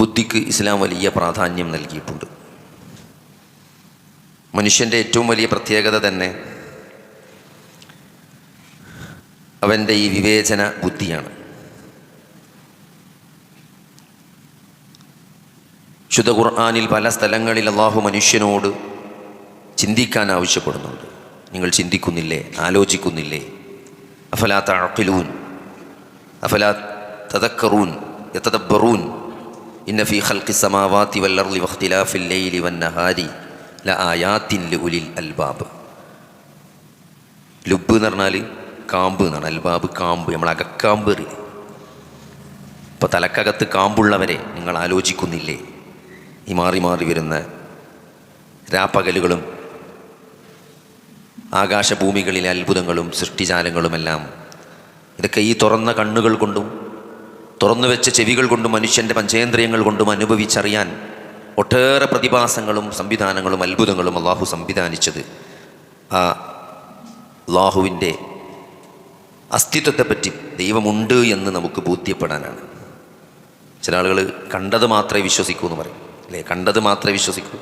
ബുദ്ധിക്ക് ഇസ്ലാം വലിയ പ്രാധാന്യം നൽകിയിട്ടുണ്ട്. മനുഷ്യന്റെ ഏറ്റവും വലിയ പ്രത്യേകത തന്നെ അവന്റെ ഈ വിവേചന ബുദ്ധിയാണ്. ശുദ്ധ ഖുർആാനിൽ പല സ്ഥലങ്ങളിൽ അള്ളാഹു മനുഷ്യനോട് ചിന്തിക്കാൻ ആവശ്യപ്പെടുന്നുണ്ട്. നിങ്ങൾ ചിന്തിക്കുന്നില്ലേ? ആലോചിക്കുന്നില്ലേ? അഫലാ തഴക്കിലൂൻ അഫലാ തതക്കറൂൻ യതദബ്ബറൂൻ? ഇന്ന ഫി ഖൽഖി സമാവാത്തി വല്ലർലി വഖ്തിലാഫിൽ ലൈലി വന്നഹാരി ലആയാത്തിൻ ലിഉലിൽ അൽബാബ്. ലുബ് എന്ന് പറഞ്ഞാൽ കാമ്പ് എന്നാണ്. അൽബാബ് കാമ്പ്. നമ്മൾ അകക്കാമ്പ് എറിയില്ലേ ഇപ്പോൾ തലക്കകത്ത് കാമ്പുള്ളവരെ നിങ്ങൾ ആലോചിക്കുന്നില്ലേ? ഈ മാറി മാറി വരുന്ന രാപ്പകലുകളും ആകാശഭൂമികളിലെ അത്ഭുതങ്ങളും സൃഷ്ടിജാലങ്ങളുമെല്ലാം ഇതൊക്കെ ഈ തുറന്ന കണ്ണുകൾ കൊണ്ടും തുറന്നു വെച്ച ചെവികൾ കൊണ്ടും മനുഷ്യന്റെ പഞ്ചേന്ദ്രിയങ്ങൾ കൊണ്ടും അനുഭവിച്ചറിയാൻ ഒട്ടേറെ പ്രതിഭാസങ്ങളും സംവിധാനങ്ങളും അത്ഭുതങ്ങളും അള്ളാഹു സംവിധാനിച്ചത്. ആ അള്ളാഹുവിന്റെ അസ്തിത്വത്തെപ്പറ്റി ദൈവമുണ്ട് എന്ന് നമുക്ക് ബോധ്യപ്പെടാനാണ്. ചില ആളുകൾ കണ്ടത് മാത്രമേ വിശ്വസിക്കൂ എന്ന് പറയും. അല്ലേ? കണ്ടത് മാത്രമേ വിശ്വസിക്കൂ.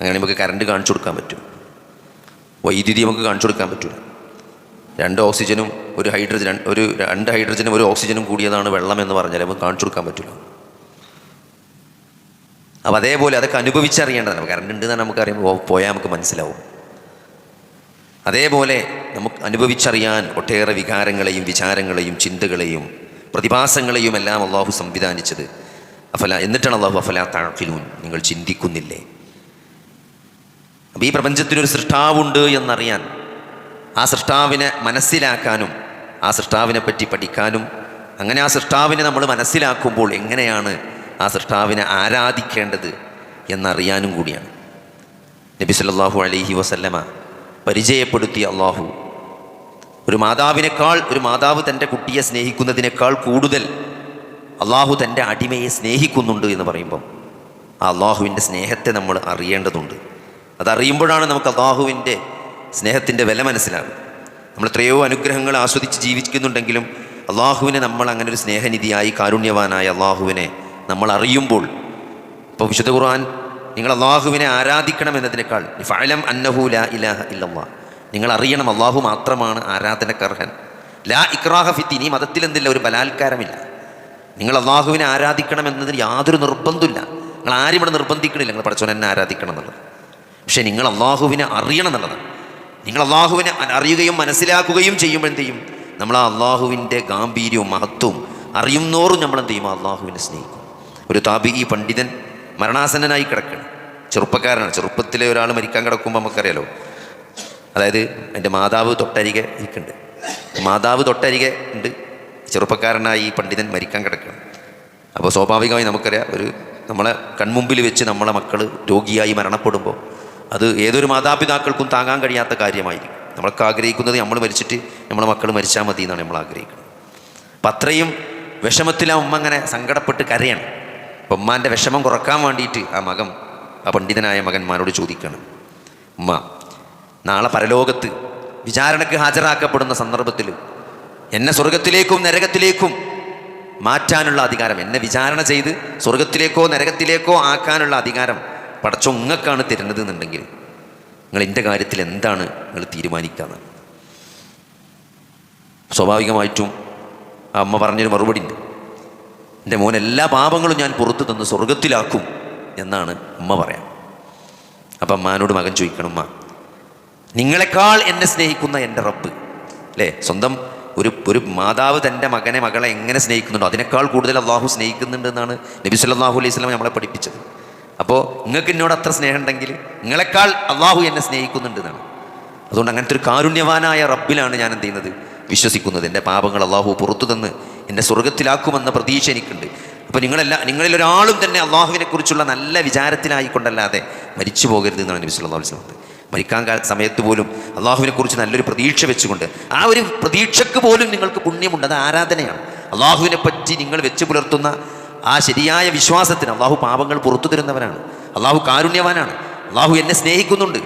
അങ്ങനെ നമുക്ക് കറണ്ട് കാണിച്ചു കൊടുക്കാൻ പറ്റും. വൈദ്യുതി നമുക്ക് കാണിച്ചു കൊടുക്കാൻ പറ്റില്ല രണ്ട് ഓക്സിജനും ഒരു ഹൈഡ്രജൻ ഒരു രണ്ട് ഹൈഡ്രജനും ഒരു ഓക്സിജനും കൂടിയതാണ് വെള്ളം എന്ന് പറഞ്ഞാൽ നമുക്ക് കാണിച്ചു കൊടുക്കാൻ പറ്റില്ല. അപ്പോൾ അതേപോലെ അതൊക്കെ അനുഭവിച്ചറിയേണ്ടതാണ്. കറണ്ട് ഉണ്ടെന്ന് നമുക്കറിയുമ്പോൾ പോയാൽ നമുക്ക് മനസ്സിലാവും. അതേപോലെ നമുക്ക് അനുഭവിച്ചറിയാൻ ഒട്ടേറെ വികാരങ്ങളെയും വിചാരങ്ങളെയും ചിന്തകളെയും പ്രതിഭാസങ്ങളെയും എല്ലാം അള്ളാഹു സംവിധാനിച്ചത്. അഫല എന്നിട്ടാണ് അള്ളാഹു അഫല താഴ്ഫിലൂൻ നിങ്ങൾ ചിന്തിക്കുന്നില്ലേ? അപ്പോൾ ഈ പ്രപഞ്ചത്തിനൊരു സൃഷ്ടാവുണ്ട് എന്നറിയാൻ ആ സൃഷ്ടാവിനെ മനസ്സിലാക്കാനും ആ സൃഷ്ടാവിനെ പറ്റി പഠിക്കാനും അങ്ങനെ ആ സൃഷ്ടാവിനെ നമ്മൾ മനസ്സിലാക്കുമ്പോൾ എങ്ങനെയാണ് ആ സൃഷ്ടാവിനെ ആരാധിക്കേണ്ടത് എന്നറിയാനും കൂടിയാണ്. നബി സല്ലാഹു അലഹി വസല്ലമ പരിചയപ്പെടുത്തി അള്ളാഹു ഒരു മാതാവിനേക്കാൾ ഒരു മാതാവ് തന്റെ കുട്ടിയെ സ്നേഹിക്കുന്നതിനേക്കാൾ കൂടുതൽ അള്ളാഹു തന്റെ അടിമയെ സ്നേഹിക്കുന്നുണ്ട് എന്ന് പറയുമ്പം ആ അള്ളാഹുവിന്റെ സ്നേഹത്തെ നമ്മൾ അറിയേണ്ടതുണ്ട്. അതറിയുമ്പോഴാണ് നമുക്ക് അള്ളാഹുവിന്റെ സ്നേഹത്തിന്റെ വില മനസ്സിലാണ്. നമ്മൾ എത്രയോ അനുഗ്രഹങ്ങൾ ആസ്വദിച്ച് ജീവിക്കുന്നുണ്ടെങ്കിലും അള്ളാഹുവിനെ നമ്മൾ അങ്ങനെ ഒരു സ്നേഹനിധിയായി കാരുണ്യവാനായ അള്ളാഹുവിനെ നമ്മൾ അറിയുമ്പോൾ ഇപ്പോൾ വിശുദ്ധ ഖുർആൻ നിങ്ങൾ അള്ളാഹുവിനെ ആരാധിക്കണം എന്നതിനേക്കാൾ ഫലം അന്നഹു ലാ ഇലാഹ ഇല്ലല്ലാ നിങ്ങൾ അറിയണം അള്ളാഹു മാത്രമാണ് ആരാധനക്കർഹൻ. ലാ ഇക്രാഹ ഫിത്തി നീ മതത്തിൽ എന്തില്ല ഒരു ബലാത്കാരമില്ല. നിങ്ങൾ അള്ളാഹുവിനെ ആരാധിക്കണം എന്നതിന് യാതൊരു നിർബന്ധമില്ല നിങ്ങൾ ആരും ഇവിടെ നിർബന്ധിക്കണില്ല നിങ്ങൾ പഠിച്ചവൻ എന്നെ ആരാധിക്കണം എന്നുള്ളത്. പക്ഷേ നിങ്ങൾ അള്ളാഹുവിനെ അറിയണം എന്നുള്ളതാണ്. നിങ്ങൾ അള്ളാഹുവിനെ അറിയുകയും മനസ്സിലാക്കുകയും ചെയ്യുമ്പോൾ ചെയ്യും? നമ്മൾ ആ അള്ളാഹുവിന്റെ ഗാംഭീര്യവും മഹത്വവും അറിയുന്നോറും നമ്മൾ എന്ത് ചെയ്യും? അള്ളാഹുവിനെ സ്നേഹിക്കും. ഒരു താപികി പണ്ഡിതൻ മരണാസന്നനായി കിടക്കണം ചെറുപ്പക്കാരനാണ്. ചെറുപ്പത്തിലെ ഒരാൾ മരിക്കാൻ കിടക്കുമ്പോൾ നമുക്കറിയാലോ. അതായത് എന്റെ മാതാവ് തൊട്ടരികെ ഇരിക്കുന്നുണ്ട്. മാതാവ് തൊട്ടരികെ ഉണ്ട്. ചെറുപ്പക്കാരനായി പണ്ഡിതൻ മരിക്കാൻ കിടക്കണം അപ്പോൾ സ്വാഭാവികമായി നമുക്കറിയാം ഒരു നമ്മളെ കൺമുമ്പിൽ വെച്ച് നമ്മളെ മക്കൾ രോഗിയായി മരണപ്പെടുമ്പോൾ അത് ഏതൊരു മാതാപിതാക്കൾക്കും താങ്ങാൻ കഴിയാത്ത കാര്യമായിരിക്കും. നമ്മളൊക്കെ ആഗ്രഹിക്കുന്നത് നമ്മൾ മരിച്ചിട്ട് നമ്മളെ മക്കൾ മരിച്ചാൽ മതി എന്നാണ് നമ്മൾ ആഗ്രഹിക്കുന്നത്. അപ്പം അത്രയും വിഷമത്തിൽ ആ ഉമ്മ അങ്ങനെ സങ്കടപ്പെട്ട് കരയണം. അപ്പം ഉമ്മാന്റെ വിഷമം കുറയ്ക്കാൻ വേണ്ടിയിട്ട് ആ മകൻ ആ പണ്ഡിതനായ മകന്മാരോട് ചോദിക്കണം. ഉമ്മ നാളെ പരലോകത്ത് വിചാരണയ്ക്ക് ഹാജരാക്കപ്പെടുന്ന സന്ദർഭത്തിൽ എന്നെ സ്വർഗത്തിലേക്കും നരകത്തിലേക്കും മാറ്റാനുള്ള അധികാരം എന്നെ വിചാരണ ചെയ്ത് സ്വർഗത്തിലേക്കോ നരകത്തിലേക്കോ ആക്കാനുള്ള അധികാരം പടച്ചോ ഉങ്ങക്കാണ് തരുന്നത് എന്നുണ്ടെങ്കിൽ നിങ്ങൾ എന്റെ കാര്യത്തിൽ എന്താണ് നിങ്ങൾ തീരുമാനിക്കാന്ന്? സ്വാഭാവികമായിട്ടും ആ അമ്മ പറഞ്ഞൊരു മറുപടി ഉണ്ട് എന്റെ മോൻ എല്ലാ പാപങ്ങളും ഞാൻ പുറത്തു തന്ന് സ്വർഗത്തിലാക്കും എന്നാണ് അമ്മ പറയാം. അപ്പം അമ്മാനോട് മകൻ ചോദിക്കണം ഉമ്മ നിങ്ങളെക്കാൾ എന്നെ സ്നേഹിക്കുന്ന എന്റെ റബ്ബ് അല്ലേ? സ്വന്തം ഒരു ഒരു മാതാവ് തന്റെ മകനെ മകളെ എങ്ങനെ സ്നേഹിക്കുന്നുണ്ടോ അതിനേക്കാൾ കൂടുതൽ അള്ളാഹു സ്നേഹിക്കുന്നുണ്ടെന്നാണ് നബി സല്ലല്ലാഹു അലൈഹി സ്വലം നമ്മളെ പഠിപ്പിച്ചത്. അപ്പോൾ നിങ്ങൾക്ക് എന്നോട് അത്ര സ്നേഹം ഉണ്ടെങ്കിൽ നിങ്ങളെക്കാൾ അള്ളാഹു എന്നെ സ്നേഹിക്കുന്നുണ്ട് എന്നാണ് അതുകൊണ്ട് അങ്ങനത്തെ ഒരു കാരുണ്യവാനായ റബ്ബിലാണ് ഞാൻ എന്ത് ചെയ്യുന്നത്? വിശ്വസിക്കുന്നത്. എന്റെ പാപങ്ങൾ അള്ളാഹു പുറത്തു തന്ന് എന്നെ സ്വർഗത്തിലാക്കുമെന്ന പ്രതീക്ഷ എനിക്കുണ്ട്. അപ്പോൾ നിങ്ങളെല്ലാം നിങ്ങളിൽ ഒരാളും തന്നെ അള്ളാഹുവിനെ കുറിച്ചുള്ള നല്ല വിചാരത്തിലായിക്കൊണ്ടല്ലാതെ മരിച്ചു പോകരുത് എന്നാണ് നബി അലൈഹി വസല്ലം മരിക്കാൻ സമയത്ത് പോലും അള്ളാഹുവിനെക്കുറിച്ച് നല്ലൊരു പ്രതീക്ഷ വെച്ചുകൊണ്ട് ആ ഒരു പ്രതീക്ഷക്ക് പോലും നിങ്ങൾക്ക് പുണ്യമുണ്ട്. അത് ആരാധനയാണ്. അള്ളാഹുവിനെ പറ്റി നിങ്ങൾ വെച്ച് പുലർത്തുന്ന ആ ശരിയായ വിശ്വാസത്തിന് അള്ളാഹു പാപങ്ങൾ പുറത്തു തരുന്നവനാണ്. അള്ളാഹു കാരുണ്യവാനാണ്. അള്ളാഹു എന്നെ സ്നേഹിക്കുന്നുണ്ട്.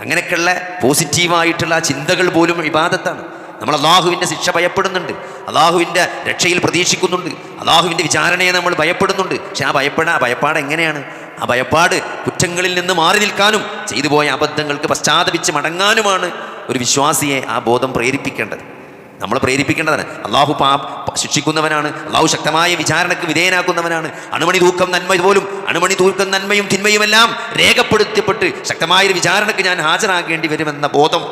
അങ്ങനെയൊക്കെയുള്ള പോസിറ്റീവായിട്ടുള്ള ചിന്തകൾ പോലും ഇബാദത്താണ്. നമ്മൾ അള്ളാഹുവിന്റെ ശിക്ഷ ഭയപ്പെടുന്നുണ്ട്. അള്ളാഹുവിന്റെ രക്ഷയിൽ പ്രതീക്ഷിക്കുന്നുണ്ട്. അള്ളാഹുവിന്റെ വിചാരണയെ നമ്മൾ ഭയപ്പെടുന്നുണ്ട്. പക്ഷെ ആ ഭയപ്പെടാ ഭയപ്പാട് എങ്ങനെയാണ്? ആ ഭയപ്പാട് കുറ്റങ്ങളിൽ നിന്ന് മാറി നിൽക്കാനും ചെയ്തു പോയ അബദ്ധങ്ങൾക്ക് പശ്ചാത്തപിച്ച് മടങ്ങാനുമാണ് ഒരു വിശ്വാസിയെ ആ ബോധം പ്രേരിപ്പിക്കേണ്ടത്. നമ്മൾ പ്രേരിപ്പിക്കേണ്ടതാണ്. അള്ളാഹു പാ ശിക്ഷിക്കുന്നവനാണ്. അള്ളാഹു ശക്തമായ വിചാരണക്ക് വിധേയനാക്കുന്നവനാണ്. അണുമണി തൂക്കം നന്മ പോലും അണുമണി തൂക്കം നന്മയും തിന്മയുമെല്ലാം രേഖപ്പെടുത്തപ്പെട്ട് ശക്തമായൊരു വിചാരണക്ക് ഞാൻ ഹാജരാകേണ്ടി വരുമെന്ന ബോധം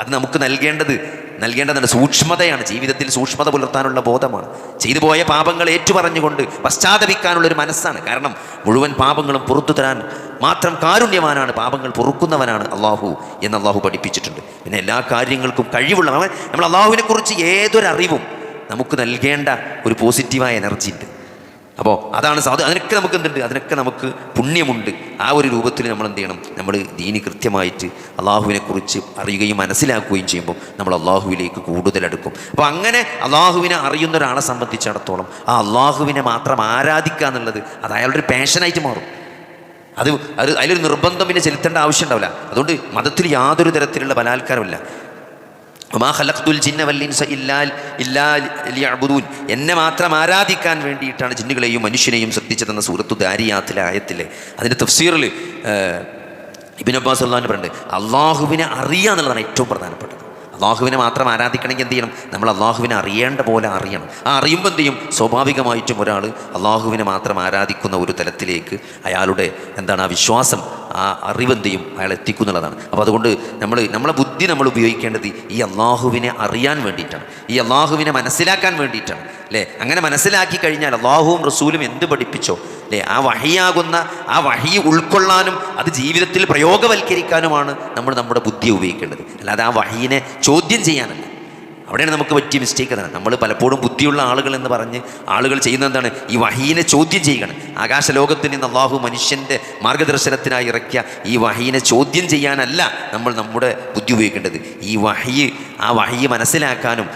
അത് നമുക്ക് നൽകേണ്ടത് നൽകേണ്ടതാണ് സൂക്ഷ്മതയാണ്. ജീവിതത്തിൽ സൂക്ഷ്മത പുലർത്താനുള്ള ബോധമാണ്. ചെയ്തു പോയ പാപങ്ങൾ ഏറ്റുപറഞ്ഞുകൊണ്ട് പശ്ചാത്തപിക്കാനുള്ളൊരു മനസ്സാണ്. കാരണം മുഴുവൻ പാപങ്ങളും പുറത്തു തരാൻ മാത്രം കാരുണ്യവാനാണ്. പാപങ്ങൾ പൊറുക്കുന്നവനാണ് അള്ളാഹു എന്ന് അള്ളാഹു പഠിപ്പിച്ചിട്ടുണ്ട്. പിന്നെ എല്ലാ കാര്യങ്ങൾക്കും കഴിവുള്ളവൻ. നമ്മൾ അള്ളാഹുവിനെക്കുറിച്ച് ഏതൊരറിവും നമുക്ക് നൽകേണ്ട ഒരു പോസിറ്റീവായ എനർജി ഉണ്ട് അപ്പോൾ അതാണ് സാധു അതിനൊക്കെ നമുക്ക് എന്തുണ്ട്? അതിനൊക്കെ നമുക്ക് പുണ്യമുണ്ട്. ആ ഒരു രൂപത്തിൽ നമ്മൾ എന്ത് ചെയ്യണം? നമ്മൾ ദീനി കൃത്യമായിട്ട് അള്ളാഹുവിനെക്കുറിച്ച് അറിയുകയും മനസ്സിലാക്കുകയും ചെയ്യുമ്പോൾ നമ്മൾ അള്ളാഹുവിലേക്ക് കൂടുതൽ അടുക്കും. അപ്പോൾ അങ്ങനെ അള്ളാഹുവിനെ അറിയുന്ന ഒരാളെ സംബന്ധിച്ചിടത്തോളം ആ അള്ളാഹുവിനെ മാത്രം ആരാധിക്കുക എന്നുള്ളത് അത് അയാളുടെ ഒരു പാഷനായിട്ട് മാറും. അത് അത് അതിലൊരു നിർബന്ധം പിന്നെ ചെലുത്തേണ്ട ആവശ്യം ഉണ്ടാവില്ല. അതുകൊണ്ട് മതത്തിൽ യാതൊരു തരത്തിലുള്ള ബലാത്കാരമില്ല എന്നെ മാത്രം ആരാധിക്കാൻ വേണ്ടിയിട്ടാണ് ജിന്നുകളെയും മനുഷ്യനെയും സൃഷ്ടിച്ചതെന്ന സൂറത്തു ദാരിയാത്തിലെ ആയത്തിലെ അതിന്റെ തഫ്സീറിൽ ഇബിൻ അബ്ബാസ് അള്ളഹാൻ പറഞ്ഞിട്ടുണ്ട് അള്ളാഹുവിനെ അറിയുക എന്നുള്ളതാണ് ഏറ്റവും പ്രധാനപ്പെട്ടത്. അള്ളാഹുവിനെ മാത്രം ആരാധിക്കണമെങ്കിൽ എന്ത് ചെയ്യണം? നമ്മൾ അള്ളാഹുവിനെ അറിയേണ്ട പോലെ അറിയണം. ആ അറിയുമ്പോൾ എന്ത് ചെയ്യും? സ്വാഭാവികമായിട്ടും ഒരാൾ അള്ളാഹുവിനെ മാത്രം ആരാധിക്കുന്ന ഒരു തലത്തിലേക്ക് അയാളുടെ എന്താണ് ആ വിശ്വാസം ആ അറിവെന്ത് ചെയ്യും? അയാൾ എത്തിക്കുന്നുള്ളതാണ് അപ്പോൾ അതുകൊണ്ട് നമ്മൾ നമ്മളെ ബുദ്ധി നമ്മൾ ഉപയോഗിക്കേണ്ടത് ഈ അള്ളാഹുവിനെ അറിയാൻ വേണ്ടിയിട്ടാണ്. ഈ അള്ളാഹുവിനെ മനസ്സിലാക്കാൻ വേണ്ടിയിട്ടാണ്. അല്ലേ? അങ്ങനെ മനസ്സിലാക്കി കഴിഞ്ഞാൽ അള്ളാഹുവും റസൂലും എന്ത് പഠിപ്പിച്ചോ അല്ലേ? ആ വഹിയാകുന്ന ആ വഹി ഉൾക്കൊള്ളാനും അത് ജീവിതത്തിൽ പ്രയോഗവൽക്കരിക്കാനുമാണ് നമ്മൾ നമ്മുടെ ബുദ്ധി ഉപയോഗിക്കേണ്ടത്. അല്ലാതെ ആ വഹീനെ ചോദ്യം ചെയ്യാനല്ല. അവിടെയാണ് നമുക്ക് പറ്റിയ മിസ്റ്റേക്ക് അതാണ്. നമ്മൾ പലപ്പോഴും ബുദ്ധിയുള്ള ആളുകൾ എന്ന് പറഞ്ഞ് ആളുകൾ ചെയ്യുന്നത് എന്താണ്? ഈ വഹീനെ ചോദ്യം ചെയ്യുകയാണ് ആകാശലോകത്തിൽ നിന്ന് അള്ളാഹു മനുഷ്യന്റെ മാർഗദർശനത്തിനായി ഇറക്കിയ ഈ വഹീനെ ചോദ്യം ചെയ്യാനല്ല നമ്മൾ നമ്മുടെ ബുദ്ധി ഉപയോഗിക്കേണ്ടത്. ഈ വഹി ആ വഹി മനസ്സിലാക്കാനും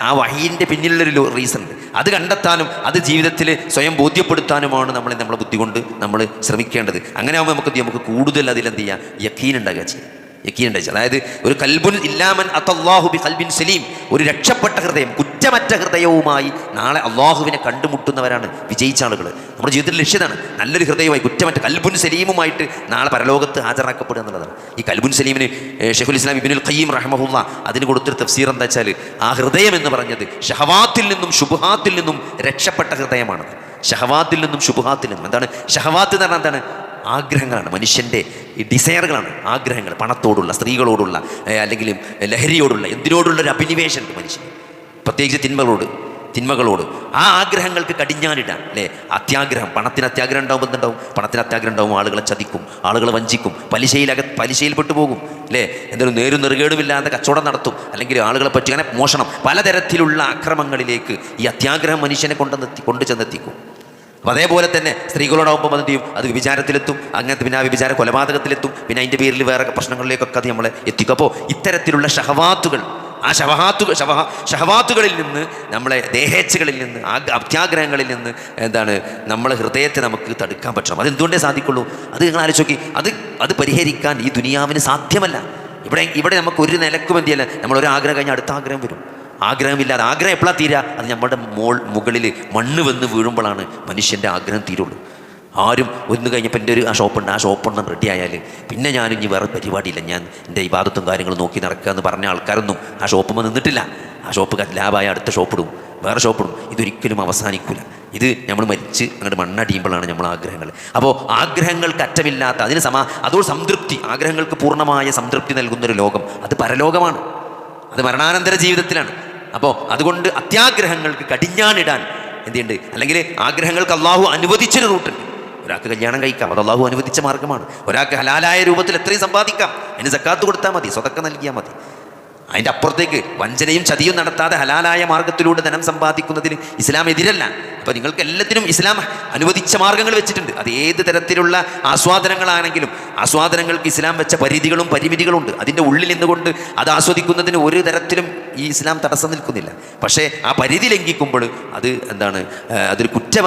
ആ, വഹീന്റെ പിന്നിലുള്ളൊരു റീസൺ ഉണ്ട്. അത് കണ്ടെത്താനും അത് ജീവിതത്തിൽ സ്വയം ബോധ്യപ്പെടുത്താനുമാണ് നമ്മൾ നമ്മളെ ബുദ്ധി കൊണ്ട് നമ്മൾ ശ്രമിക്കേണ്ടത്. അങ്ങനെ ആകുമ്പോൾ നമുക്ക് നമുക്ക് കൂടുതൽ അതിലെന്ത് ചെയ്യാം? യക്കീൻ ഉണ്ടാകുക ചെയ്യാം. യക്കീനുണ്ട് അതായത് ഒരു കൽബുൻ ഇല്ലാമൻ അത്തല്ലാഹു ബി കൽബിൻ സലീം ഒരു രക്ഷപ്പെട്ട ഹൃദയം കുറ്റമറ്റ ഹൃദയവുമായി നാളെ അള്ളാഹുവിനെ കണ്ടുമുട്ടുന്നവരാണ് വിജയിച്ച ആളുകൾ. നമ്മുടെ ജീവിതത്തിൽ ലക്ഷ്യതാണ് നല്ലൊരു ഹൃദയമായി കുറ്റമറ്റ കൽബുൻ സലീമുമായിട്ട് നാളെ പരലോകത്ത് ഹാജരാക്കപ്പെടുക എന്നുള്ളതാണ്. ഈ കൽബുൻ സലീമിന് ഷെഹുൽ ഇസ്ലാം ഇബിനുൽ ഖയ്യീം റഹ്മഹുല്ല അതിന് കൊടുത്തൊരു തഫ്സീർ എന്താ വെച്ചാൽ ആ ഹൃദയം എന്ന് പറഞ്ഞത് ഷഹവാത്തിൽ നിന്നും ശുഭഹാത്തിൽ നിന്നും രക്ഷപ്പെട്ട ഹൃദയമാണ്. ഷഹവാത്തിൽ നിന്നും ശുഭഹാത്തിൽ നിന്നും. എന്താണ്? ഷഹവാത്ത് എന്ന് പറഞ്ഞാൽ എന്താണ്? ആഗ്രഹങ്ങളാണ്. മനുഷ്യന്റെ ഈ ഡിസയറുകളാണ് ആഗ്രഹങ്ങൾ പണത്തോടുള്ള സ്ത്രീകളോടുള്ള അല്ലെങ്കിൽ ലഹരിയോടുള്ള എന്തിനോടുള്ള ഒരു അഭിനിവേശം ഉണ്ട് മനുഷ്യന്. പ്രത്യേകിച്ച് തിന്മകളോട് തിന്മകളോട്. ആ ആഗ്രഹങ്ങൾക്ക് കടിഞ്ഞാനിടാൻ അല്ലേ? അത്യാഗ്രഹം പണത്തിന് അത്യാഗ്രഹം ഉണ്ടാവും എന്തുണ്ടാവും? പണത്തിന് അത്യാഗ്രഹം ഉണ്ടാവും ആളുകളെ ചതിക്കും ആളുകളെ വഞ്ചിക്കും പലിശയിലക പലിശയിൽപ്പെട്ടു പോകും അല്ലേ? എന്തെങ്കിലും നേരും നെറുകേടുമില്ലാതെ കച്ചവടം നടത്തും അല്ലെങ്കിൽ ആളുകളെ പറ്റി അങ്ങനെ മോഷണം. പലതരത്തിലുള്ള അക്രമങ്ങളിലേക്ക് ഈ അത്യാഗ്രഹം മനുഷ്യനെ കൊണ്ടെന്നെത്തി കൊണ്ടു ചെന്നെത്തിക്കും അപ്പോൾ അതേപോലെ തന്നെ സ്ത്രീകളോടാവുമ്പോൾ അത് ചെയ്യും? അത് വിചാരത്തിലെത്തും. അങ്ങനത്തെ പിന്നെ ആ വിചാര കൊലപാതകത്തിലെത്തും. പിന്നെ അതിന്റെ പേരിൽ വേറെ പ്രശ്നങ്ങളിലേക്കൊക്കെ അത് നമ്മളെ എത്തിക്കും. അപ്പോൾ ഇത്തരത്തിലുള്ള ഷഹവാത്തുകൾ ആ ഷവഹാത്തുകൾ ഷവഹ ഷഹവാത്തുകളിൽ നിന്ന് നമ്മളെ ദേഹേച്ഛകളിൽ നിന്ന് ആ അത്യാഗ്രഹങ്ങളിൽ നിന്ന് എന്താണ് നമ്മളെ ഹൃദയത്തെ നമുക്ക് തടുക്കാൻ പറ്റണം. അതെന്തുകൊണ്ടേ സാധിക്കുള്ളൂ? അത് നിങ്ങൾ ആലോചിച്ച് നോക്കി. അത് അത് പരിഹരിക്കാൻ ഈ ദുനിയാവിന് സാധ്യമല്ല. ഇവിടെ ഇവിടെ നമുക്ക് ഒരു നിലക്കും എന്തിയല്ല നമ്മൾ ഒരു ആഗ്രഹം കഴിഞ്ഞാൽ അടുത്ത ആഗ്രഹം വരും. ആഗ്രഹമില്ലാതെ ആഗ്രഹം എപ്പോഴാണ് തീരുക അത് നമ്മുടെ മോൾ മുകളിൽ മണ്ണ് വന്ന് വീഴുമ്പോഴാണ് മനുഷ്യന്റെ ആഗ്രഹം തീരുള്ളൂ. ആരും ഒന്ന് കഴിഞ്ഞപ്പോൾ എന്റെ ഒരു ആ ഷോപ്പുണ്ട് ആ ഷോപ്പൊന്നും റെഡി ആയാൽ പിന്നെ ഞാൻ ഇനി വേറെ പരിപാടിയില്ല. ഞാൻ എന്റെ ഇബാദത്തും കാര്യങ്ങളും നോക്കി നടക്കുക എന്ന് പറഞ്ഞ ആൾക്കാരൊന്നും ആ ഷോപ്പുമ്പോൾ നിന്നിട്ടില്ല. ആ ഷോപ്പ് ലാഭമായ അടുത്ത ഷോപ്പിടും വേറെ ഷോപ്പിടും ഇതൊരിക്കലും അവസാനിക്കില്ല ഇത് നമ്മൾ മരിച്ച് അങ്ങോട്ട് മണ്ണടിയുമ്പോഴാണ് നമ്മൾ ആഗ്രഹങ്ങൾ. അപ്പോൾ ആഗ്രഹങ്ങൾക്ക് അറ്റമില്ലാത്ത അതിന് സമാ അതോട് സംതൃപ്തി ആഗ്രഹങ്ങൾക്ക് പൂർണമായ സംതൃപ്തി നൽകുന്നൊരു ലോകം. അത് പരലോകമാണ്. അത് മരണാനന്തര ജീവിതത്തിലാണ്. അപ്പോൾ അതുകൊണ്ട് അത്യാഗ്രഹങ്ങൾക്ക് കടിഞ്ഞാണിടാൻ എന്തുണ്ട്? അല്ലെങ്കിൽ ആഗ്രഹങ്ങൾക്ക് അള്ളാഹു അനുവദിച്ചൊരു റൂട്ടുണ്ട് ഒരാൾക്ക് കല്യാണം കഴിക്കാം അത് അള്ളാഹു അനുവദിച്ച മാർഗമാണ് ഒരാൾക്ക് ഹലാലായ രൂപത്തിൽ എത്രയും സമ്പാദിക്കാം അതിന് സക്കാത്ത് കൊടുത്താൽ മതി സ്വതക്ക നൽകിയാൽ മതി. അതിന്റെ അപ്പുറത്തേക്ക് വഞ്ചനയും ചതിയും നടത്താതെ ഹലാലായ മാർഗത്തിലൂടെ ധനം സമ്പാദിക്കുന്നതിന് ഇസ്ലാം എതിരല്ല. അപ്പോൾ നിങ്ങൾക്ക് എല്ലാത്തിനും ഇസ്ലാം അനുവദിച്ച മാർഗങ്ങൾ വെച്ചിട്ടുണ്ട്. അത് ഏത് തരത്തിലുള്ള ആസ്വാദനങ്ങളാണെങ്കിലും ആസ്വാദനങ്ങൾക്ക് ഇസ്ലാം വെച്ച പരിധികളും പരിമിതികളുണ്ട്. അതിന്റെ ഉള്ളിൽ നിന്നുകൊണ്ട് അത് ആസ്വദിക്കുന്നതിന് ഒരു തരത്തിലും ഈ ഇസ്ലാം തടസ്സം നിൽക്കുന്നില്ല. പക്ഷേ ആ പരിധി ലംഘിക്കുമ്പോൾ അത് എന്താണ് അതൊരു കുറ്റം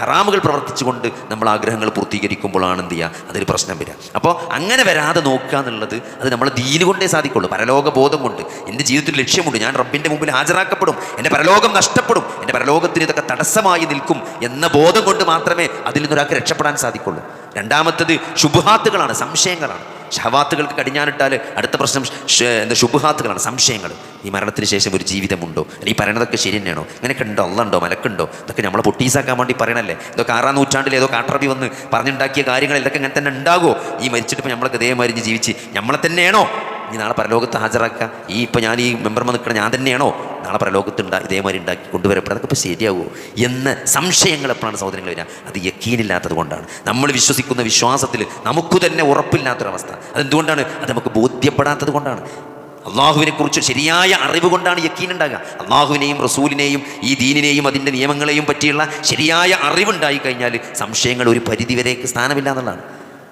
ഹറാമുകൾ പ്രവർത്തിച്ചുകൊണ്ട് നമ്മൾ ആഗ്രഹങ്ങൾ പൂർത്തീകരിക്കുമ്പോഴാണ് എന്ത് ചെയ്യുക? അതൊരു പ്രശ്നം വരിക. അപ്പോൾ അങ്ങനെ വരാതെ നോക്കുക എന്നുള്ളത് അത് നമ്മൾ ദീന് കൊണ്ടേ സാധിക്കുള്ളൂ. പരലോക ബോധം കൊണ്ട്. എന്റെ ജീവിതത്തിൽ ലക്ഷ്യമുണ്ട്. ഞാൻ റബ്ബിന്റെ മുമ്പിൽ ഹാജരാക്കപ്പെടും. എന്റെ പരലോകം നഷ്ടപ്പെടും. എന്റെ പരലോകത്തിന് ഇതൊക്കെ തടസ്സമായി നിൽക്കും എന്ന ബോധം കൊണ്ട് മാത്രമേ അതിൽ നിന്നൊരാൾക്ക് രക്ഷപ്പെടാൻ സാധിക്കുള്ളൂ. രണ്ടാമത്തത് ശുഭഹാത്തുകളാണ് സംശയങ്ങളാണ്. ഷഹവാത്തുകൾക്ക് കടിഞ്ഞാനിട്ടാൽ അടുത്ത പ്രശ്നം എന്താ ശുഭഹാത്തുകളാണ് സംശയങ്ങൾ ഈ മരണത്തിന് ശേഷം ഒരു ജീവിതമുണ്ടോ? ഈ പറയണതൊക്കെ ശരി തന്നെയാണോ? ഇങ്ങനെയൊക്കെ ഉണ്ടോ? അള്ളുണ്ടോ? മലക്കുണ്ടോ? ഇതൊക്കെ നമ്മളെ പൊട്ടീസാക്കാൻ വേണ്ടി പറയണല്ലേ? ഇതൊക്കെ ആറാം നൂറ്റാണ്ടിൽ ഏതോ കാട്ടറബി വന്ന് പറഞ്ഞുണ്ടാക്കിയ കാര്യങ്ങൾ ഇതൊക്കെ ഇങ്ങനെ തന്നെ ഉണ്ടാകുമോ? ഈ മരിച്ചിട്ട് ഇപ്പോൾ നമ്മളൊക്കെ ഇതേ മരിഞ്ഞ് ജീവിച്ച് നമ്മളെ തന്നെയാണോ? ഇനി നാളെ പരലോകത്ത് ഹാജരാക്കുക. ഈ ഇപ്പം ഞാൻ ഈ മെമ്പർമാർ നിൽക്കണം ഞാൻ തന്നെയാണോ? നാളെ പരലോകത്ത് ഉണ്ടാ ഇതേമാതിരി ഉണ്ടാക്കി കൊണ്ടുവരപ്പെടും അതൊക്കെ ഇപ്പോൾ ശരിയാവുമോ എന്ന സംശയങ്ങൾ എപ്പോഴാണ് സഹോദരങ്ങൾ വരിക? അത് യക്കീനില്ലാത്തത് കൊണ്ടാണ്. നമ്മൾ വിശ്വസിക്കുന്ന വിശ്വാസത്തിൽ നമുക്ക് തന്നെ ഉറപ്പില്ലാത്തൊരവസ്ഥ. അതെന്തുകൊണ്ടാണ്? അത് നമുക്ക് ബോധ്യപ്പെടാത്തത് കൊണ്ടാണ്. അള്ളാഹുവിനെക്കുറിച്ച് ശരിയായ അറിവ് കൊണ്ടാണ് യക്കീൻ ഉണ്ടാകുക. അള്ളാഹുവിനെയും റസൂലിനെയും ഈ ദീനിനെയും അതിന്റെ നിയമങ്ങളെയും പറ്റിയുള്ള ശരിയായ അറിവുണ്ടായി കഴിഞ്ഞാൽ സംശയങ്ങൾ ഒരു പരിധിവരേക്ക് സ്ഥാനമില്ല എന്നുള്ളതാണ്.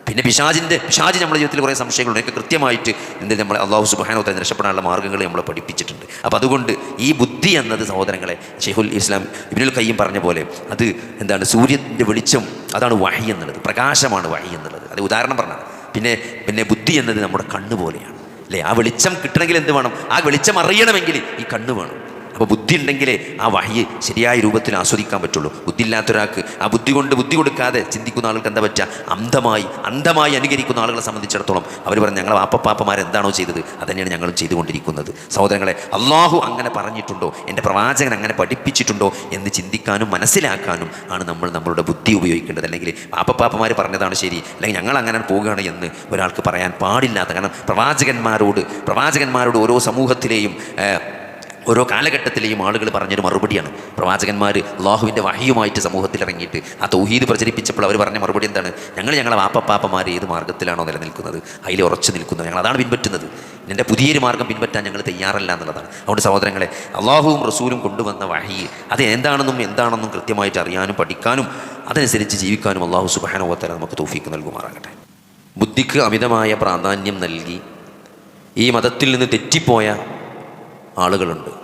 പിന്നെ പിശാജിന്റെ പിശാജ് നമ്മുടെ ജീവിതത്തിൽ കുറേ സംശയങ്ങളുണ്ട്. ഒക്കെ കൃത്യമായിട്ട് എന്ത് നമ്മളെ അള്ളാഹു സുബാനോത്തെ രക്ഷപ്പെടാനുള്ള മാർഗങ്ങൾ നമ്മളെ പഠിപ്പിച്ചിട്ടുണ്ട്. അപ്പോൾ അതുകൊണ്ട് ഈ ബുദ്ധി എന്നത് സഹോദരങ്ങളെ ഷെയ്ഖുൽ ഇസ്ലാം ഇബിനുൽ കയ്യും പറഞ്ഞ പോലെ അത് എന്താണ് സൂര്യന്റെ വെളിച്ചം അതാണ് വഹി എന്നുള്ളത്. പ്രകാശമാണ് വഹി എന്നുള്ളത്. അത് ഉദാഹരണം പറഞ്ഞത് പിന്നെ പിന്നെ ബുദ്ധി എന്നത് നമ്മുടെ കണ്ണ് പോലെയാണ്. അല്ലേ? ആ വെളിച്ചം കിട്ടണമെങ്കിൽ എന്ത് വേണം? ആ വെളിച്ചം അറിയണമെങ്കിൽ ഈ കണ്ണ് വേണം. അപ്പോൾ ബുദ്ധി ഉണ്ടെങ്കിലേ ആ വഹി ശരിയായ രൂപത്തിൽ ആസ്വദിക്കാൻ പറ്റുള്ളൂ. ബുദ്ധി ഇല്ലാത്തൊരാൾക്ക് ആ ബുദ്ധി കൊണ്ട് ബുദ്ധി കൊടുക്കാതെ ചിന്തിക്കുന്ന ആൾക്ക് എന്താ പറ്റുക അന്ധമായി അന്ധമായി അനുകരിക്കുന്ന ആളുകളെ സംബന്ധിച്ചിടത്തോളം അവർ പറഞ്ഞു ഞങ്ങളെ വാപ്പപ്പാപ്പമാർ എന്താണോ ചെയ്തത് അതന്നെയാണ് ഞങ്ങളും ചെയ്തുകൊണ്ടിരിക്കുന്നത്. സഹോദരങ്ങളെ അള്ളാഹു അങ്ങനെ പറഞ്ഞിട്ടുണ്ടോ? എന്റെ പ്രവാചകൻ അങ്ങനെ പഠിപ്പിച്ചിട്ടുണ്ടോ? എന്ന് ചിന്തിക്കാനും മനസ്സിലാക്കാനും ആണ് നമ്മൾ നമ്മളുടെ ബുദ്ധി ഉപയോഗിക്കേണ്ടത്. അല്ലെങ്കിൽ വാപ്പപ്പാപ്പമാർ പറഞ്ഞതാണ് ശരി അല്ലെങ്കിൽ ഞങ്ങൾ അങ്ങനെ പോവുകയാണ് എന്ന് ഒരാൾക്ക് പറയാൻ പാടില്ലാത്ത. കാരണം പ്രവാചകന്മാരോട് പ്രവാചകന്മാരോട് ഓരോ സമൂഹത്തിലെയും ഓരോ കാലഘട്ടത്തിലെയും ആളുകൾ പറഞ്ഞൊരു മറുപടിയാണ്. പ്രവാചകന്മാർ അള്ളാഹുവിന്റെ വഹിയുമായിട്ട് സമൂഹത്തിൽ ഇറങ്ങിയിട്ട് ആ തൗഹീദ് പ്രചരിപ്പിച്ചപ്പോൾ അവർ പറഞ്ഞ മറുപടി എന്താണ്? ഞങ്ങൾ ഞങ്ങളെ വാപ്പപ്പാപ്പമാർ ഏത് മാർഗത്തിലാണോ നിലനിൽക്കുന്നത്? അതിൽ ഉറച്ചു നിൽക്കുന്നത് ഞങ്ങൾ അതാണ് പിൻപറ്റുന്നത്. എന്റെ പുതിയൊരു മാർഗം പിൻപറ്റാൻ ഞങ്ങൾ തയ്യാറല്ല എന്നുള്ളതാണ്. അതുകൊണ്ട് സഹോദരങ്ങളെ അള്ളാഹുവും റസൂലും കൊണ്ടുവന്ന വഹി അത് എന്താണെന്നും എന്താണെന്നും കൃത്യമായിട്ട് അറിയാനും പഠിക്കാനും അതനുസരിച്ച് ജീവിക്കാനും അള്ളാഹു സുബാനുവത്തല നമുക്ക് തൗഫീക്ക് നൽകുമാറാകട്ടെ. ബുദ്ധിക്ക് അമിതമായ പ്രാധാന്യം നൽകി ഈ മതത്തിൽ നിന്ന് തെറ്റിപ്പോയ ആളുകളുണ്ട്.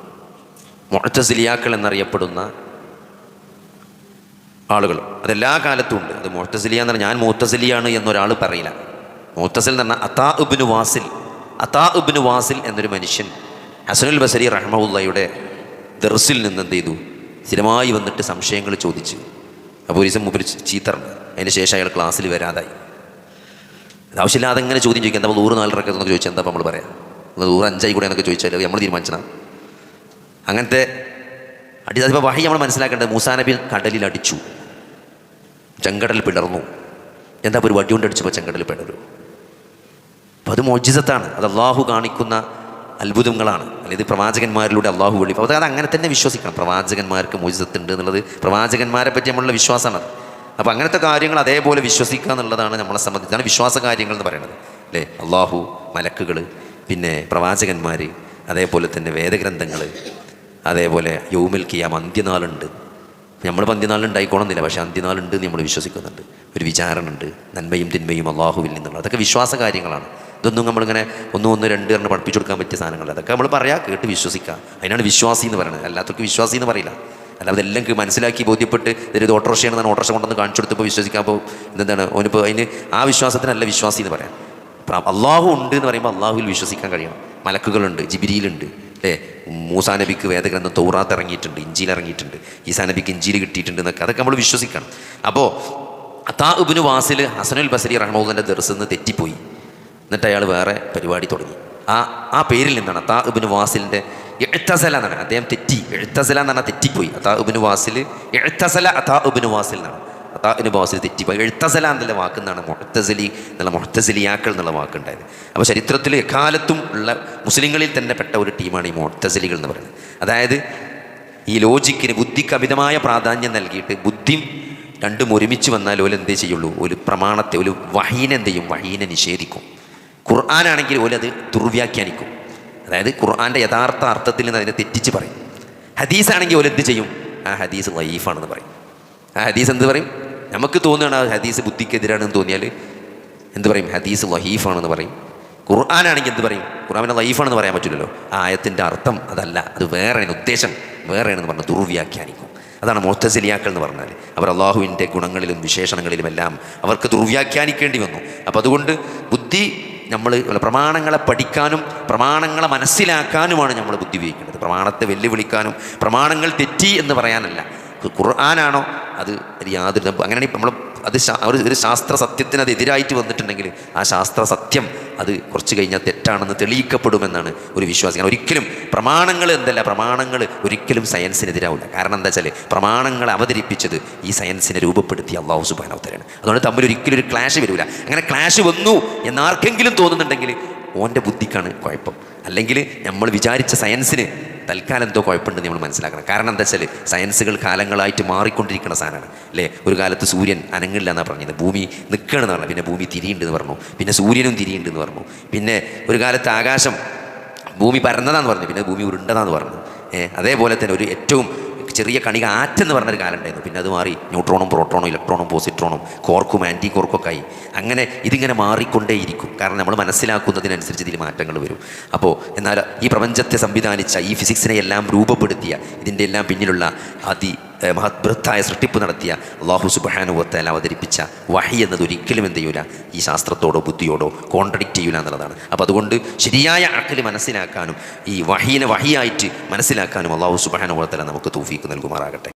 മൊഴത്തസിലിയാക്കൾ എന്നറിയപ്പെടുന്ന ആളുകൾ. അതെല്ലാ കാലത്തും ഉണ്ട്. അത് മൊഴത്തസിലിയ എന്ന് പറഞ്ഞാൽ ഞാൻ മൂത്തസിലിയാണ് എന്നൊരാൾ പറയില്ല. മൂത്തസിൽ എന്ന് പറഞ്ഞാൽ അതാ ഉബിന് വാസിൽ അതാ ഉബിന് വാസിൽ എന്നൊരു മനുഷ്യൻ ഹസനുൽ ബസരി റഹ്മുള്ളയുടെ ദർസിൽ നിന്ന് എന്ത് ചെയ്തു? സ്ഥിരമായി വന്നിട്ട് സംശയങ്ങൾ ചോദിച്ചു. അപ്പോൾ ഒരു മുമ്പിൽ ചീത്തറുണ്ട് അതിന് ശേഷം അയാൾ ക്ലാസ്സിൽ വരാതായി. ആവശ്യമില്ലാതെ ഇങ്ങനെ ചോദ്യം ചോദിക്കാം എന്താ നൂറ് നാല് റക്കത്ത് എന്നൊക്കെ ചോദിച്ചാൽ എന്താ നമ്മൾ പറയാം? നൂറ് അഞ്ചായി കൂടെ എന്നൊക്കെ ചോദിച്ചാൽ നമ്മൾ തീരുമാനിച്ചതാണ്. അങ്ങനത്തെ അടി വഹി നമ്മൾ മനസ്സിലാക്കേണ്ടത് മൂസാ നബി കടലിൽ അടിച്ചു. ചെങ്കടൽ പിളർന്നു. എന്താ ഒരു വടി കൊണ്ട് അടിച്ചപ്പോൾ ചെങ്കടൽ പിളരും? അപ്പോൾ അത് മോജിസത്താണ്. അത് അള്ളാഹു കാണിക്കുന്ന അത്ഭുതങ്ങളാണ്. അല്ലെങ്കിൽ പ്രവാചകന്മാരിലൂടെ അള്ളാഹു വിളി അപ്പോൾ അത് അങ്ങനെ തന്നെ വിശ്വസിക്കണം. പ്രവാചകന്മാർക്ക് മോജിസത്തുണ്ട് എന്നുള്ളത് പ്രവാചകന്മാരെ പറ്റി നമ്മളുടെ വിശ്വാസമാണ്. അപ്പോൾ അങ്ങനത്തെ കാര്യങ്ങൾ അതേപോലെ വിശ്വസിക്കുക എന്നുള്ളതാണ് നമ്മളെ സംബന്ധിച്ചാണ് വിശ്വാസ കാര്യങ്ങൾ എന്ന് പറയുന്നത്. അല്ലേ അള്ളാഹു മലക്കുകൾ പിന്നെ പ്രവാചകന്മാർ അതേപോലെ തന്നെ വേദഗ്രന്ഥങ്ങൾ അതേപോലെ യൗമിൽ കിയാം അന്ത്യനാളുണ്ട്. നമ്മൾ അന്ത്യനാളുണ്ടായിക്കോണമെന്നില്ല പക്ഷേ അന്ത്യനാളുണ്ട് നമ്മൾ വിശ്വസിക്കുന്നുണ്ട്. ഒരു വിചാരണുണ്ട് നന്മയും തിന്മയും അള്ളാഹുവിൽ നിന്നുള്ള. അതൊക്കെ വിശ്വാസ കാര്യങ്ങളാണ്. ഇതൊന്നും നമ്മളിങ്ങനെ ഒന്ന് ഒന്ന് രണ്ട് രണ്ട് പഠിപ്പിച്ചു കൊടുക്കാൻ പറ്റിയ സാധനങ്ങൾ അതൊക്കെ നമ്മൾ പറയാം കേട്ട് വിശ്വസിക്കുക അതിനാണ് വിശ്വാസി എന്ന് പറയുന്നത്. അല്ലാത്തവർക്ക് വിശ്വാസി എന്ന് പറയില്ല. അല്ലാതെ എല്ലാം മനസ്സിലാക്കി ബോധ്യപ്പെട്ട് ഇതൊരു ഓട്ടോറിക്ഷയാണ് ഞാൻ ഓട്ടോറിക്ഷ കൊണ്ടൊന്ന് കാണിച്ചു കൊടുത്തപ്പോൾ വിശ്വസിക്കാൻ അപ്പോൾ എന്താണ് അവനിപ്പോൾ അതിന് ആ വിശ്വാസത്തിനല്ല വിശ്വാസി എന്ന് പറയാം. അള്ളാഹു ഉണ്ട് എന്ന് പറയുമ്പോൾ അള്ളാഹുവിൽ വിശ്വസിക്കാൻ കഴിയണം. മലക്കുകളുണ്ട് ജിബിരിയിലുണ്ട്. അല്ലേ മൂസാ നബിക്ക് വേദഗ്രന്ഥം തൗറാത്ത് ഇറങ്ങിയിട്ടുണ്ട് ഇഞ്ചിയിൽ ഇറങ്ങിയിട്ടുണ്ട് ഈസാ നബിക്ക് ഇഞ്ചിയിൽ കിട്ടിയിട്ടുണ്ട് എന്നൊക്കെ. അതൊക്കെ നമ്മൾ വിശ്വസിക്കണം. അപ്പോൾ അത്താ ഉബിന് വാസിൽ ഹസനുൽ ബസരി റഹ്മൂദിന്റെ ദർസിൽ നിന്ന് തെറ്റിപ്പോയി. എന്നിട്ട് അയാൾ വേറെ പരിപാടി തുടങ്ങി. ആ ആ പേരിൽ നിന്നാണ് അത്താ ഉബിന് വാസിലിന്റെ എഴുത്തസല എന്നാണ് അദ്ദേഹം തെറ്റി. എഴുത്തസല എന്ന് തെറ്റിപ്പോയി. അത്താ ഉബിന് വാസിൽ എഴുത്തസല അത്താ ഉബിന് വാസിൽ എന്നാണ്. അത്താഇന് ബാസിൽ തെറ്റിപ്പോയി എഴുത്തസല എന്നുള്ള വാക്കെന്നാണ് മൊഹത്തസലി എന്നുള്ള മൊഹത്തസലിയാക്കൾ എന്നുള്ള വാക്കുണ്ടായത്. അപ്പോൾ ചരിത്രത്തിൽ എക്കാലത്തും ഉള്ള മുസ്ലിങ്ങളിൽ തന്നെ പെട്ട ഒരു ടീമാണ് ഈ മൊഹത്തസലികൾ എന്ന് പറയുന്നത്. അതായത് ഈ ലോജിക്കിന് ബുദ്ധിക്ക് അമിതമായ പ്രാധാന്യം നൽകിയിട്ട് ബുദ്ധി രണ്ടും ഒരുമിച്ച് വന്നാൽ ഓൽ എന്തേ ചെയ്യുള്ളൂ? ഒരു പ്രമാണത്തെ ഒരു വഹീനെ എന്ത് ചെയ്യും? വഹീനെ നിഷേധിക്കും. ഖുർആാനാണെങ്കിൽ ഓലത് ദുർവ്യാഖ്യാനിക്കും. അതായത് ഖുർആാന്റെ യഥാർത്ഥ അർത്ഥത്തിൽ നിന്ന് അതിനെ തെറ്റിച്ച് പറയും. ഹദീസാണെങ്കിൽ ഓലെന്ത് ചെയ്യും? ആ ഹദീസ് വൈഫാണെന്ന് പറയും. ആ ഹദീസ് എന്ത് പറയും? നമുക്ക് തോന്നുകയാണ് ആ ഹദീസ് ബുദ്ധിക്കെതിരാണെന്ന് തോന്നിയാൽ എന്ത് പറയും? ഹദീസ് ലഹീഫാണെന്ന് പറയും. ഖുർആാനാണെങ്കിൽ എന്ത് പറയും? ഖുർആാനെ ലൈഫാണെന്ന് പറയാൻ പറ്റില്ലല്ലോ. ആ ആയത്തിന്റെ അർത്ഥം അതല്ല. അത് വേറെയാണ് ഉദ്ദേശം. വേറെയാണെന്ന് പറഞ്ഞ് ദുർവ്യാഖ്യാനിക്കും. അതാണ് മോത്തസിലിയാക്കൾ എന്ന് പറഞ്ഞാൽ. അവർ അള്ളാഹുവിന്റെ ഗുണങ്ങളിലും വിശേഷണങ്ങളിലും എല്ലാം അവർക്ക് ദുർവ്യാഖ്യാനിക്കേണ്ടി വന്നു. അപ്പോൾ അതുകൊണ്ട് ബുദ്ധി നമ്മൾ പ്രമാണങ്ങളെ പഠിക്കാനും പ്രമാണങ്ങളെ മനസ്സിലാക്കാനുമാണ് നമ്മൾ ബുദ്ധി ഉപയോഗിക്കുന്നത് പ്രമാണത്തെ വെല്ലുവിളിക്കാനും പ്രമാണങ്ങൾ തെറ്റി എന്ന് പറയാനല്ല. ഖുർആനാണോ? അത് യാതൊരു അങ്ങനെയാണെങ്കിൽ നമ്മൾ അത് ഒരു ശാസ്ത്ര സത്യത്തിന് അത് എതിരായിട്ട് വന്നിട്ടുണ്ടെങ്കിൽ ആ ശാസ്ത്ര സത്യം അത് കുറച്ച് കഴിഞ്ഞാൽ തെറ്റാണെന്ന് തെളിയിക്കപ്പെടുമെന്നാണ് ഒരു വിശ്വാസം. കാരണം ഒരിക്കലും പ്രമാണങ്ങൾ എന്തല്ല പ്രമാണങ്ങൾ ഒരിക്കലും സയൻസിനെതിരാവില്ല. കാരണം എന്താ വെച്ചാൽ പ്രമാണങ്ങൾ അവതരിപ്പിച്ചത് ഈ സയൻസിനെ രൂപപ്പെടുത്തിയ അള്ളാഹു സുബാനോത്തരാണ് അതുകൊണ്ട് തമ്മിൽ ഒരിക്കലും ഒരു ക്ലാഷ് വരില്ല അങ്ങനെ ക്ലാഷ് വന്നു എന്നാർക്കെങ്കിലും തോന്നുന്നുണ്ടെങ്കിൽ ഓന്റെ ബുദ്ധിക്കാണ് കുഴപ്പം. അല്ലെങ്കിൽ നമ്മൾ വിചാരിച്ച സയൻസിന് തൽക്കാലം എന്തോ കുഴപ്പമുണ്ടെന്ന് നമ്മൾ മനസ്സിലാക്കണം. കാരണം എന്താ വെച്ചാൽ സയൻസുകൾ കാലങ്ങളായിട്ട് മാറിക്കൊണ്ടിരിക്കുന്ന സാധനമാണ്. അല്ലേ? ഒരു കാലത്ത് സൂര്യൻ അനങ്ങില്ല എന്നാണ് പറഞ്ഞത്. ഭൂമി നിൽക്കണമെന്ന് പറഞ്ഞു. പിന്നെ ഭൂമി തിരിയുണ്ടെന്ന് പറഞ്ഞു. പിന്നെ സൂര്യനും തിരിയുണ്ടെന്ന് പറഞ്ഞു. പിന്നെ ഒരു കാലത്ത് ആകാശം ഭൂമി പരന്നതാന്ന് പറഞ്ഞു. പിന്നെ ഭൂമി ഉരുണ്ടതാന്ന് പറഞ്ഞു. അതേപോലെ തന്നെ ഒരു ഏറ്റവും ചെറിയ കണിക ആറ്റെന്ന് പറഞ്ഞൊരു കാലം ഉണ്ടായിരുന്നു. പിന്നെ അത് മാറി ന്യൂട്രോണും പ്രോട്ടോണും ഇലക്ട്രോണും പോസിട്രോണും കോർക്കും ആന്റി കോർക്കും ഒക്കെ ആയി അങ്ങനെ ഇതിങ്ങനെ മാറിക്കൊണ്ടേയിരിക്കും. കാരണം നമ്മൾ മനസ്സിലാക്കുന്നതിനനുസരിച്ച് ഇതിൽ മാറ്റങ്ങൾ വരും. അപ്പോൾ എന്നാൽ ഈ പ്രപഞ്ചത്തെ സംവിധാനിച്ച ഈ ഫിസിക്സിനെ എല്ലാം രൂപപ്പെടുത്തിയ ഇതിന്റെ എല്ലാം പിന്നിലുള്ള അതി ഏഹ്, മഹത്ബൃത്തായ സൃഷ്ടിപ്പ് നടത്തിയ അള്ളാഹു സുബാനുവത്തേൽ അവതരിപ്പിച്ച വഹി എന്നത് ഒരിക്കലും എന്ത് ചെയ്യൂല ഈ ശാസ്ത്രത്തോടോ ബുദ്ധിയോടോ കോൺട്രഡിക്റ്റ് ചെയ്യൂല എന്നുള്ളതാണ്. അപ്പോൾ അതുകൊണ്ട് ശരിയായ അക്കൽ മനസ്സിലാക്കാനും ഈ വഹീനെ വഹിയായിട്ട് മനസ്സിലാക്കാനും അള്ളാഹു സുബാനുവത്തേല നമുക്ക് തൂഫീക്ക് നൽകുമാറാകട്ടെ.